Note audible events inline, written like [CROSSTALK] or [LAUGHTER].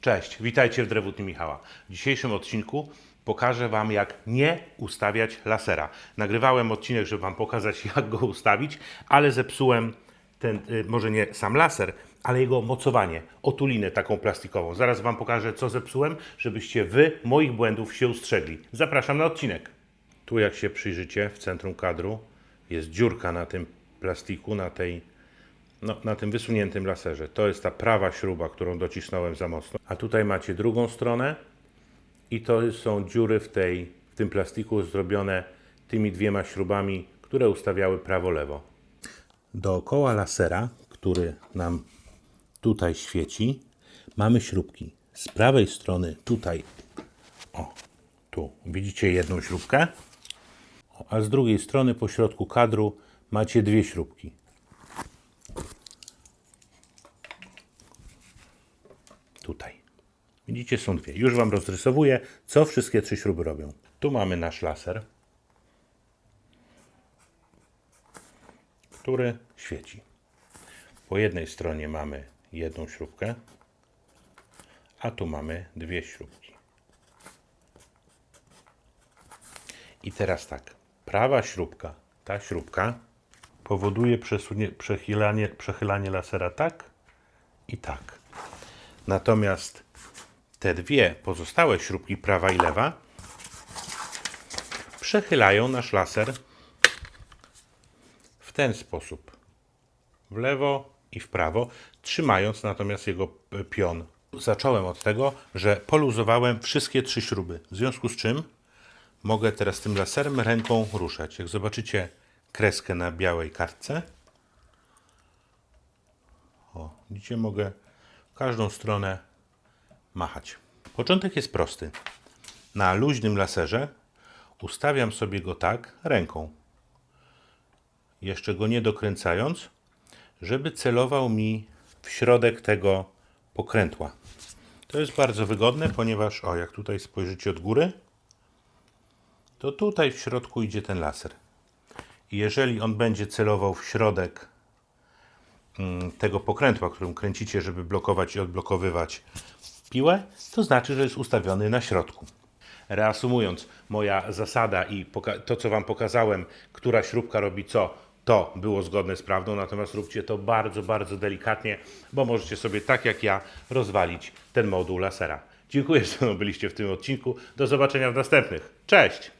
Cześć, witajcie w Drewutni Michała. W dzisiejszym odcinku pokażę Wam, jak nie ustawiać lasera. Nagrywałem odcinek, żeby Wam pokazać, [LAUGHS] jak go ustawić, ale zepsułem ten, y, może nie sam laser, ale jego mocowanie, otulinę taką plastikową. Zaraz Wam pokażę, co zepsułem, żebyście Wy moich błędów się ustrzegli. Zapraszam na odcinek. Tu, jak się przyjrzycie, w centrum kadru jest dziurka na tym plastiku, na tej no, na tym wysuniętym laserze. To jest ta prawa śruba, którą docisnąłem za mocno. A tutaj macie drugą stronę i to są dziury w, tej, w tym plastiku zrobione tymi dwiema śrubami, które ustawiały prawo-lewo. Dookoła lasera, który nam tutaj świeci, mamy śrubki. Z prawej strony tutaj, o, tu widzicie jedną śrubkę, a z drugiej strony po środku kadru macie dwie śrubki. Tutaj. Widzicie, są dwie. Już Wam rozrysowuję, co wszystkie trzy śruby robią. Tu mamy nasz laser, który świeci. Po jednej stronie mamy jedną śrubkę, a tu mamy dwie śrubki. I teraz tak, prawa śrubka, ta śrubka powoduje przesunie, przechylanie, przechylanie lasera tak i tak. Natomiast te dwie pozostałe śrubki, prawa i lewa, przechylają nasz laser w ten sposób. W lewo i w prawo, trzymając natomiast jego pion. Zacząłem od tego, że poluzowałem wszystkie trzy śruby. W związku z czym mogę teraz tym laserem ręką ruszać. Jak zobaczycie kreskę na białej kartce, o, widzicie, mogę każdą stronę machać. Początek jest prosty. Na luźnym laserze ustawiam sobie go tak ręką, jeszcze go nie dokręcając, żeby celował mi w środek tego pokrętła. To jest bardzo wygodne, ponieważ, o, jak tutaj spojrzycie od góry, to tutaj w środku idzie ten laser. I jeżeli on będzie celował w środek tego pokrętła, którym kręcicie, żeby blokować i odblokowywać piłę, to znaczy, że jest ustawiony na środku. Reasumując, moja zasada i to, co Wam pokazałem, która śrubka robi co, to było zgodne z prawdą, natomiast róbcie to bardzo, bardzo delikatnie, bo możecie sobie, tak jak ja, rozwalić ten moduł lasera. Dziękuję, że byliście w tym odcinku. Do zobaczenia w następnych. Cześć!